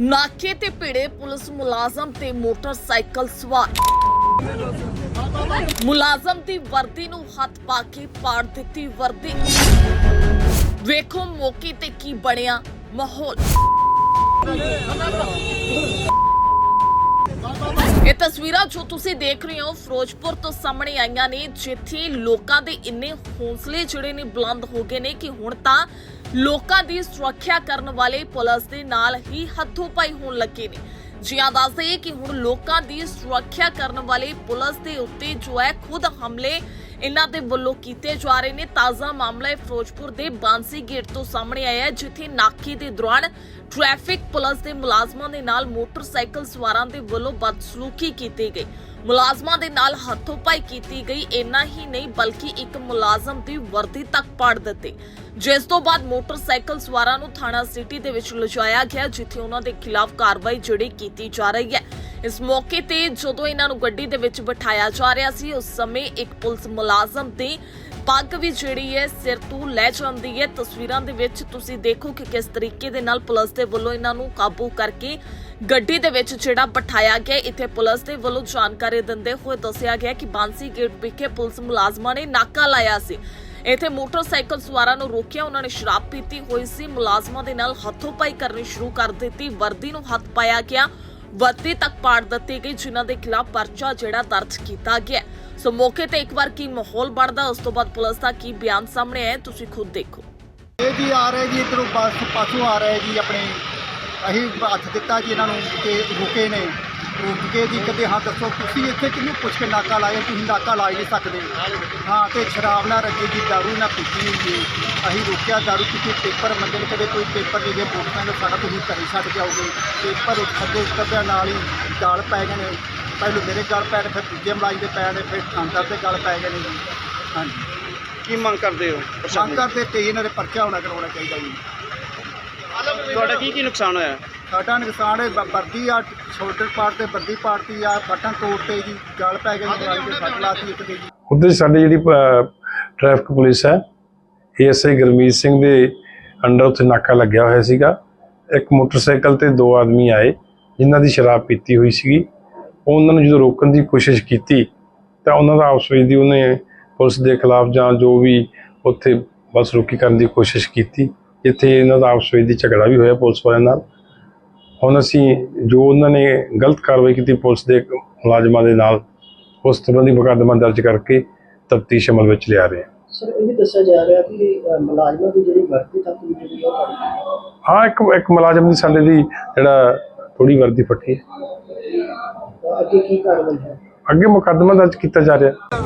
ਨਾਕੇ ਤੇ ਭਿੜੇ ਪੁਲਿਸ ਮੁਲਾਜ਼ਮ ਤੇ ਮੋਟਰਸਾਈਕਲ ਸਵਾਰ। ਮੁਲਾਜ਼ਮ ਦੀ ਵਰਦੀ ਨੂੰ ਹੱਥ ਪਾ ਕੇ ਪਾੜ ਦਿੱਤੀ ਵਰਦੀ। ਵੇਖੋ ਮੌਕੇ ਤੇ ਕੀ ਬਣਿਆ ਮਾਹੌਲ। ਇਹ ਤਸਵੀਰਾਂ ਜੋ ਤੁਸੀਂ ਦੇਖ ਰਹੇ ਹੋ ਫਿਰੋਜ਼ਪੁਰ ਤੋਂ ਸਾਹਮਣੇ ਆਈਆਂ ਨੇ, ਜਿੱਥੇ ਲੋਕਾਂ ਦੇ ਇੰਨੇ ਹੌਸਲੇ ਜਿਹੜੇ ਨੇ ਬੁਲੰਦ ਹੋ ਗਏ ਨੇ ਕਿ ਹੁਣ ਤਾਂ ਲੋਕਾਂ ਦੀ ਸੁਰੱਖਿਆ ਕਰਨ ਵਾਲੇ ਪੁਲਿਸ ਦੇ ਨਾਲ ਹੀ ਹੱਥੋਂ ਪਾਈ ਹੋਣ ਲੱਗੇ ਨੇ। ਜਿਆਂ ਦੱਸਦੇ ਕਿ ਹੁਣ ਲੋਕਾਂ ਦੀ ਸੁਰੱਖਿਆ ਕਰਨ ਵਾਲੇ ਪੁਲਿਸ ਦੇ ਉੱਤੇ ਜੋ ਹੈ ਖੁਦ ਹਮਲੇ ਇਹਨਾਂ ਦੇ ਵੱਲੋਂ ਕੀਤੇ ਜਾ ਰਹੇ ਨੇ ਤਾਜ਼ਾ ਮਾਮਲਾ ਇਹ ਫਿਰੋਜ਼ਪੁਰ ਦੇ ਬਾਂਸੀ ਗੇਟ ਤੋਂ ਸਾਹਮਣੇ ਆਇਆ ਹੈ, ਜਿੱਥੇ ਨਾਕੇ ਦੇ ਦੌਰਾਨ ਟ੍ਰੈਫਿਕ ਪੁਲਿਸ ਦੇ ਮੁਲਾਜ਼ਮਾਂ ਦੇ ਨਾਲ ਮੋਟਰਸਾਈਕਲ ਸਵਾਰਾਂ ਦੇ ਵੱਲੋਂ ਬਦਸਲੂਕੀ ਕੀਤੀ ਗਈ। ਮੁਲਾਜ਼ਮਾਂ ਦੇ ਨਾਲ ਹੱਥੋਂ-ਪਾਈ ਕੀਤੀ ਗਈ, ਇੰਨਾ ਹੀ ਨਹੀਂ ਬਲਕਿ ਇੱਕ ਮੁਲਾਜ਼ਮ ਦੀ ਵਰਦੀ ਤੱਕ ਪਾੜ ਦਿੱਤੀ। ਜਿਸ ਤੋਂ ਬਾਅਦ ਮੋਟਰਸਾਈਕਲ ਸਵਾਰਾਂ ਨੂੰ ਥਾਣਾ ਸਿਟੀ ਦੇ ਵਿੱਚ ਲਿਜਾਇਆ ਗਿਆ, ਜਿੱਥੇ ਉਹਨਾਂ ਦੇ ਖਿਲਾਫ ਕਾਰਵਾਈ ਜਿਹੜੀ ਕੀਤੀ ਜਾ ਰਹੀ ਹੈ। ਇਸ ਮੌਕੇ ਤੇ ਜਦੋਂ ਇਹਨਾਂ ਨੂੰ ਗੱਡੀ ਦੇ ਵਿੱਚ ਬਿਠਾਇਆ ਜਾ ਰਿਹਾ ਸੀ, ਉਸ ਸਮੇਂ ਇੱਕ ਪੁਲਿਸ ਮੁਲਾਜ਼ਮ ਦੀ ਪੱਗ ਵੀ ਜਿਹੜੀ ਹੈ ਸਿਰ ਤੋਂ ਲੈ ਜਾਂਦੀ ਹੈ। ਤਸਵੀਰਾਂ ਦੇ ਵਿੱਚ ਤੁਸੀਂ ਦੇਖੋ ਕਿ ਕਿਸ ਤਰੀਕੇ ਦੇ ਨਾਲ ਪੁਲਿਸ ਦੇ ਵੱਲੋਂ ਇਹਨਾਂ ਨੂੰ ਕਾਬੂ ਕਰਕੇ ਗੱਡੀ ਦੇ ਵਿੱਚ ਜਿਹੜਾ ਬਿਠਾਇਆ ਗਿਆ ਇੱਥੇ ਪੁਲਿਸ ਦੇ ਵੱਲੋਂ ਜਾਣਕਾਰੀ ਦਿੰਦੇ ਹੋਏ ਦੱਸਿਆ ਗਿਆ ਕਿ ਬਾਂਸੀ ਗੇਟ ਵਿਖੇ ਪੁਲਿਸ ਮੁਲਾਜ਼ਮਾਂ ਨੇ ਨਾਕਾ ਲਾਇਆ ਸੀ। ਇੱਥੇ ਮੋਟਰਸਾਈਕਲ ਸਵਾਰਾਂ ਨੂੰ ਰੋਕਿਆ, ਉਹਨਾਂ ਨੇ ਸ਼ਰਾਬ ਪੀਤੀ ਹੋਈ ਸੀ। ਮੁਲਾਜ਼ਮਾਂ ਦੇ ਨਾਲ ਹੱਥੋਂ-ਪਾਈ ਕਰਨੀ ਸ਼ੁਰੂ ਕਰ ਦਿੱਤੀ। ਵਰਦੀ ਨੂੰ ਹੱਥ ਪਾਇਆ ਗਿਆ। ਵਰਦੀ ਤੱਕ ਪਾੜ ਦਿੱਤੀ ਗਈ ਜਿਨ੍ਹਾਂ ਦੇ ਖਿਲਾਫ ਪਰਚਾ ਜਿਹੜਾ ਦਰਜ ਕੀਤਾ ਗਿਆ। ਸੋ ਮੌਕੇ ਤੇ ਇੱਕ ਵਾਰ ਕੀ ਮਾਹੌਲ ਬਣਦਾ, ਉਸ ਤੋਂ ਬਾਅਦ ਪੁਲਿਸ ਦਾ ਕੀ ਬਿਆਨ ਸਾਹਮਣੇ ਆਇਆ, ਤੁਸੀਂ ਖੁਦ ਦੇਖੋ। ਇਹ ਜੀ ਆ ਰਹੇ ਜੀ, ਇੱਧਰੋਂ ਬੱਸ ਪਾਸੋਂ ਆ ਰਹੇ ਜੀ ਆਪਣੇ। ਅਸੀਂ ਹੱਥ ਦਿੱਤਾ ਜੀ ਇਹਨਾਂ ਨੂੰ ਤੇ ਰੁਕੇ ਨੇ। ਰੁਕ ਕੇ ਜੀ ਕਦੇ ਹਾਂ ਦੱਸੋ ਤੁਸੀਂ ਇੱਥੇ ਕਿਹਨੂੰ ਪੁੱਛ ਕੇ ਨਾਕਾ ਲਾਇਆ ਤੁਸੀਂ ਨਾਕਾ ਲਾ ਹੀ ਨਹੀਂ ਸਕਦੇ। ਹਾਂ ਤੇ ਸ਼ਰਾਬ ਨਾ ਰੱਖੀ ਜੀ ਦਾਰੂ ਨਾ ਪੀਤੀ ਹੋਈ ਜੀ ਅਸੀਂ ਰੁਕਿਆ ਦਾਰੂ ਪੀਤੀ ਪੇਪਰ ਮੰਗਣ ਕਦੇ ਕੋਈ ਪੇਪਰ ਨਹੀਂ ਜੇ ਮੋਟਰਸਾਈਕਲ ਸਾਡਾ ਤੁਸੀਂ ਘਰੇ ਛੱਡ ਕੇ ਆਓਗੇ। ਪੇਪਰ ਉੱਤੇ ਉੱਤਰਦਿਆਂ ਨਾਲ ਹੀ ਗਾਲ ਪੈ ਗਏ ਨੇ। ਪਹਿਲੋਂ ਮੇਰੇ ਗਾਲ ਪੈ ਗਏ ਫਿਰ ਦੂਜੇ ਮਲਾਈ ਦੇ ਪੈ ਗਏ ਫਿਰ ਥਾਣਦਾਰ ਦੇ ਗਾਲ ਪੈ ਗਏ ਨੇ ਜੀ। ਹਾਂਜੀ। ਕੀ ਮੰਗ ਕਰਦੇ ਹੋ? ਮੰਗ ਕਰਦੇ ਤੇ ਇਹਨਾਂ ਦੇ ਪਰਚਾ ਹੋਣਾ ਕਰਵਾਉਣਾ ਚਾਹੀਦਾ ਜੀ। ਤੁਹਾਡਾ ਕੀ ਕੀ ਨੁਕਸਾਨ ਹੋਇਆ? ਸਾਡਾ ਨੁਕਸਾਨ ਹੈ ਬ- ਵਰਦੀ ਆ ਸ਼ੋਲਡਰ ਪਾਰਟ ਤੇ ਵਰਦੀ ਪਾੜਤੀ ਆ ਬਟਨ ਤੋੜਤੇ ਜੀ ਗਲ ਪੈ ਗਈ ਦਵਾਈ ਤੇ ਸੱਟ ਲਾਤੀ ਇੱਕ ਤੇ ਜੀ। ਉੱਧਰ ਸਾਡੀ ਜਿਹੜੀ ਟ੍ਰੈਫਿਕ ਪੁਲਿਸ ਹੈ ਏਐਸਆਈ ਗੁਰਮੀਤ ਸਿੰਘ ਦੇ ਅੰਡਰ ਉੱਥੇ ਨਾਕਾ ਲੱਗਿਆ ਹੋਇਆ ਸੀਗਾ। ਇੱਕ ਮੋਟਰਸਾਈਕਲ ਤੇ ਦੋ ਆਦਮੀ ਆਏ ਜਿਨ੍ਹਾਂ ਦੀ ਸ਼ਰਾਬ ਪੀਤੀ ਹੋਈ ਸੀਗੀ। ਉਹਨਾਂ ਨੂੰ ਜਦੋਂ ਰੋਕਣ ਦੀ ਕੋਸ਼ਿਸ਼ ਕੀਤੀ ਤਾਂ ਉਹਨਾਂ ਦਾ ਆਪਸ ਵਿੱਚ ਦੀ ਉਹਨੇ ਪੁਲਿਸ ਦੇ ਖਿਲਾਫ ਜਾਂ ਜੋ ਵੀ ਉੱਥੇ ਬਸ ਰੋਕੀ ਕਰਨ ਦੀ ਕੋਸ਼ਿਸ਼ ਕੀਤੀ ਜਿੱਥੇ ਇਹਨਾਂ ਦਾ ਆਪਸ ਵਿੱਚ ਦੀ ਝਗੜਾ ਵੀ ਹੋਇਆ ਪੁਲਿਸ ਵਾਲਿਆਂ ਨਾਲ। ਹੁਣ ਅਸੀਂ ਜੋ ਉਹਨਾਂ ਨੇ ਗਲਤ ਕਾਰਵਾਈ ਕੀਤੀ ਪੁਲਿਸ ਦੇ ਮੁਲਾਜ਼ਮਾਂ ਦੇ ਨਾਲ ਉਸ ਸੰਬੰਧੀ ਮੁਕੱਦਮਾ ਦਰਜ ਕਰਕੇ ਤਫਤੀਸ਼ ਅਮਲ ਵਿੱਚ ਲਿਆ ਰਹੇ ਹਾਂ। ਸਰ ਇਹ ਵੀ ਦੱਸਿਆ ਜਾ ਰਿਹਾ ਕਿ ਅ, ਮੁਲਾਜ਼ਮਾਂ ਦੀ ਜਿਹੜੀ ਵਰਤੀ ਤੱਕ ਵੀ ਜਿਹੜੀ ਉਹ ਪਾੜੀ ਹਾਂ ਇੱਕ ਇੱਕ ਮੁਲਾਜ਼ਮ ਦੀ ਸਾਡੇ ਦੀ ਜਿਹੜਾ ਥੋੜੀ ਵਰਦੀ ਫੱਟੀ ਹੈ। ਅੱਗੇ ਕੀ ਕਾਰਵਾਈ ਹੈ? ਅੱਗੇ ਮੁਕੱਦਮਾ ਦਰਜ ਕੀਤਾ ਜਾ ਰਿਹਾ।